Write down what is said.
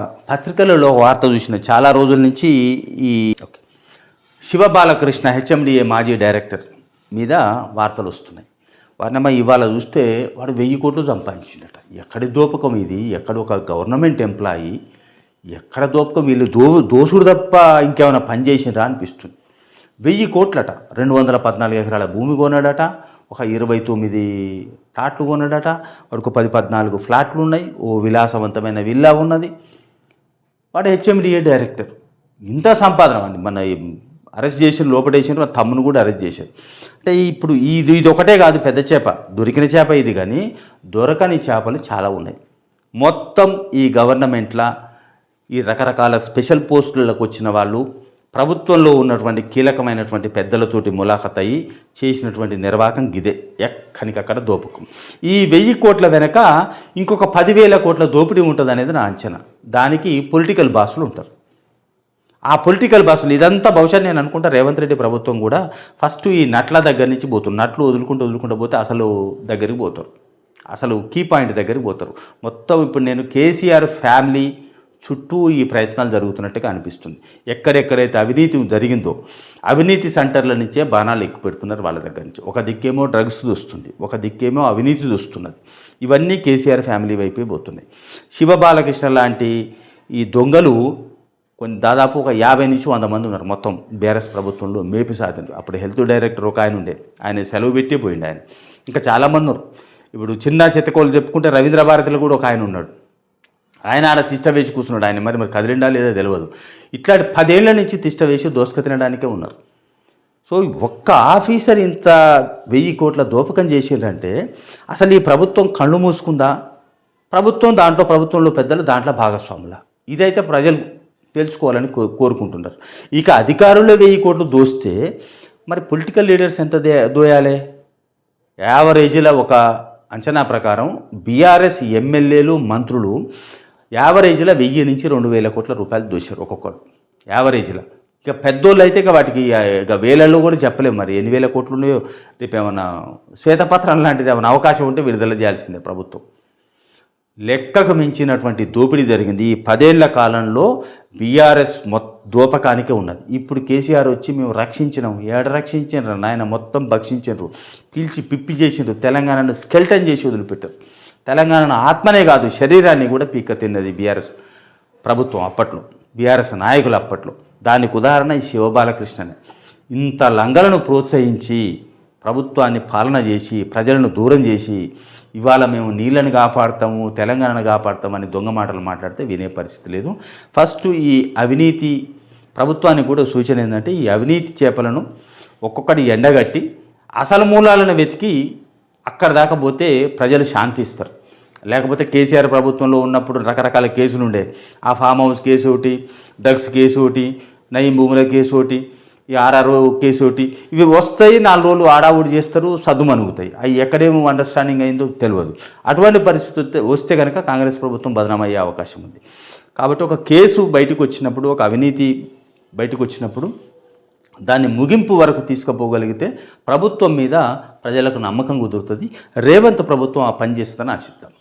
పత్రికలలో వార్త చూసిన చాలా రోజుల నుంచి ఈ. శివ బాలకృష్ణ హెచ్ఎండిఏ మాజీ డైరెక్టర్ మీద వార్తలు వస్తున్నాయి. వారినమ్మ ఇవాళ చూస్తే వాడు వెయ్యి కోట్లు సంపాదించినట ఎక్కడి దోపకం ఇది? ఎక్కడ ఒక గవర్నమెంట్ ఎంప్లాయీ? ఎక్కడ దోపకం? వీళ్ళు దో దోసుడు తప్ప ఇంకేమైనా పని చేసినరా అనిపిస్తుంది. వెయ్యి కోట్లట. రెండు వందల పద్నాలుగు ఎకరాల భూమి కొన్నాడట. ఒక ఇరవై తొమ్మిది ఫ్లాట్లు కొన్నాడట. వాడికి పది పద్నాలుగు ఫ్లాట్లు ఉన్నాయి. ఓ విలాసవంతమైన విల్లా ఉన్నది. వాడు హెచ్ఎండిఏ డైరెక్టర్ ఇంత సంపాదన అండి మన అరెస్ట్ చేసిన లోపడేసిన తమ్మును కూడా అరెస్ట్ చేశారు అంటే ఇప్పుడు ఇది ఇది ఒకటే కాదు పెద్ద చేప. దొరికిన చేప ఇది కానీ దొరకని చేపలు చాలా ఉన్నాయి. మొత్తం ఈ గవర్నమెంట్ల ఈ రకరకాల స్పెషల్ పోస్టులకు వచ్చిన వాళ్ళు ప్రభుత్వంలో ఉన్నటువంటి కీలకమైనటువంటి పెద్దలతోటి ములాఖత్ అయ్యి చేసినటువంటి నిర్వాహకం గిదే. ఎక్కడికక్కడ దోపకం. ఈ వెయ్యి కోట్ల వెనక ఇంకొక పదివేల కోట్ల దోపిడీ ఉంటుంది అనేది నా అంచనా. దానికి పొలిటికల్ బాసులు ఉంటారు. ఆ పొలిటికల్ బాసులు ఇదంతా బహుశా నేను అనుకుంటా రేవంత్ రెడ్డి ప్రభుత్వం కూడా ఫస్ట్ ఈ నట్ల దగ్గర నుంచి పోతుంది నట్లు వదులుకుంటూ వదులుకుంటూ పోతే అసలు దగ్గరికి పోతారు. అసలు కీ పాయింట్ దగ్గరికి పోతారు. మొత్తం ఇప్పుడు నేను కేసీఆర్ ఫ్యామిలీ చుట్టూ ఈ ప్రయత్నాలు జరుగుతున్నట్టుగా అనిపిస్తుంది. ఎక్కడెక్కడైతే అవినీతి జరిగిందో అవినీతి సెంటర్ల నుంచే బాణాలు ఎక్కువ పెడుతున్నారు వాళ్ళ దగ్గర నుంచి. ఒక దిక్కేమో డ్రగ్స్ దొస్తుంది ఒక దిక్కేమో అవినీతి దొస్తున్నది. ఇవన్నీ కేసీఆర్ ఫ్యామిలీ వైపే పోతున్నాయి. శివ బాలకృష్ణ లాంటి ఈ దొంగలు కొన్ని దాదాపు ఒక యాభై నుంచి వంద మంది ఉన్నారు మొత్తం బీఆర్ఎస్ ప్రభుత్వంలో మేపి సాధనలు అప్పుడు హెల్త్ డైరెక్టర్ ఒక ఆయన ఉండే ఆయన సెలవు పెట్టి పోయిండు ఆయన. ఇంకా చాలామంది ఉన్నారు. ఇప్పుడు చిన్న చిత్తకోలు చెప్పుకుంటే రవీంద్ర భారతిలో కూడా ఒక ఆయన ఉన్నాడు. ఆయన ఆడ తిష్ట వేసి కూర్చున్నాడు. ఆయన మరి మరి కదిలిండా లేదో తెలియదు ఇట్లాంటి పదేళ్ళ నుంచి తిష్ట వేసి దోసుక తినడానికే ఉన్నారు. సో ఒక్క ఆఫీసర్ ఇంత వెయ్యి కోట్ల దోపకం చేసిండ్రంటే అసలు ఈ ప్రభుత్వం కళ్ళు మూసుకుందా? ప్రభుత్వం దాంట్లో ప్రభుత్వంలో పెద్దలు దాంట్లో భాగస్వాముల? ఇదైతే ప్రజలు తెలుసుకోవాలని కో కోరుకుంటున్నారు. ఇక అధికారులు వెయ్యి కోట్లు దోస్తే మరి పొలిటికల్ లీడర్స్ ఎంత దే దోయాలి? యావరేజ్లో ఒక అంచనా ప్రకారం బీఆర్ఎస్ ఎమ్మెల్యేలు మంత్రులు యావరేజ్లో వెయ్యి నుంచి రెండు వేల కోట్ల రూపాయలు దోశారు ఒక్కొక్కరు. యావరేజ్లో. ఇక పెద్దోళ్ళు అయితే ఇక వాటికి ఇక వేలల్లో కూడా చెప్పలేము మరి. ఎన్ని వేల కోట్లు ఉన్నాయో రేపు ఏమన్నా శ్వేతపత్రం లాంటిది ఏమైనా అవకాశం ఉంటే విడుదల చేయాల్సిందే ప్రభుత్వం. లెక్కకు మించినటువంటి దోపిడీ జరిగింది. ఈ పదేళ్ళ కాలంలో బీఆర్ఎస్ మొత్తం దోపకానికే ఉన్నది. ఇప్పుడు కేసీఆర్ వచ్చి మేము రక్షించినాం. ఏడ రక్షించారు నాయన మొత్తం భక్షించారు పీల్చి పిప్పి చేసిండ్రు తెలంగాణను స్కెల్టన్ చేసి వదిలిపెట్టారు. తెలంగాణను ఆత్మనే కాదు శరీరాన్ని కూడా పీక్క తిన్నది బీఆర్ఎస్ ప్రభుత్వం అప్పట్లో బీఆర్ఎస్ నాయకులు అప్పట్లో. దానికి ఉదాహరణ ఈ శివబాలకృష్ణనే. ఇంత లంగలను ప్రోత్సహించి ప్రభుత్వాన్ని పాలన చేసి ప్రజలను దూరం చేసి ఇవాళ మేము నీళ్ళని కాపాడతాము తెలంగాణను కాపాడతామని దొంగ మాటలు మాట్లాడితే వినే పరిస్థితి లేదు. ఫస్ట్ ఈ అవినీతి ప్రభుత్వానికి కూడా సూచన ఏంటంటే ఈ అవినీతి చేపలను ఒక్కొక్కటి ఎండగట్టి అసలు మూలాలను వెతికి అక్కడ దాకా పోతే ప్రజలు శాంతిస్తారు లేకపోతే కేసీఆర్ ప్రభుత్వంలో ఉన్నప్పుడు రకరకాల కేసులు ఉండే. ఆ ఫామ్ హౌస్ కేసు ఒకటి డ్రగ్స్ కేసు ఒకటి నయం భూముల కేసు ఒకటి ఈ ఆర్ఆర్ కేసు ఒకటి ఇవి వస్తాయి నాలుగు రోజులు ఆడావుడి చేస్తారు సద్దుమనుగుతాయి అవి ఎక్కడేమో అండర్స్టాండింగ్ అయిందో తెలియదు. అటువంటి పరిస్థితి వస్తే- కనుక కాంగ్రెస్ ప్రభుత్వం బదనామయ్యే అవకాశం ఉంది. కాబట్టి ఒక కేసు బయటకు వచ్చినప్పుడు ఒక అవినీతి బయటకు వచ్చినప్పుడు దాన్ని ముగింపు వరకు తీసుకుపోగలిగితే ప్రభుత్వం మీద ప్రజలకు నమ్మకం కుదురుతుంది. రేవంత్ ప్రభుత్వం ఆ పని చేస్తుందని ఆశిద్దాం.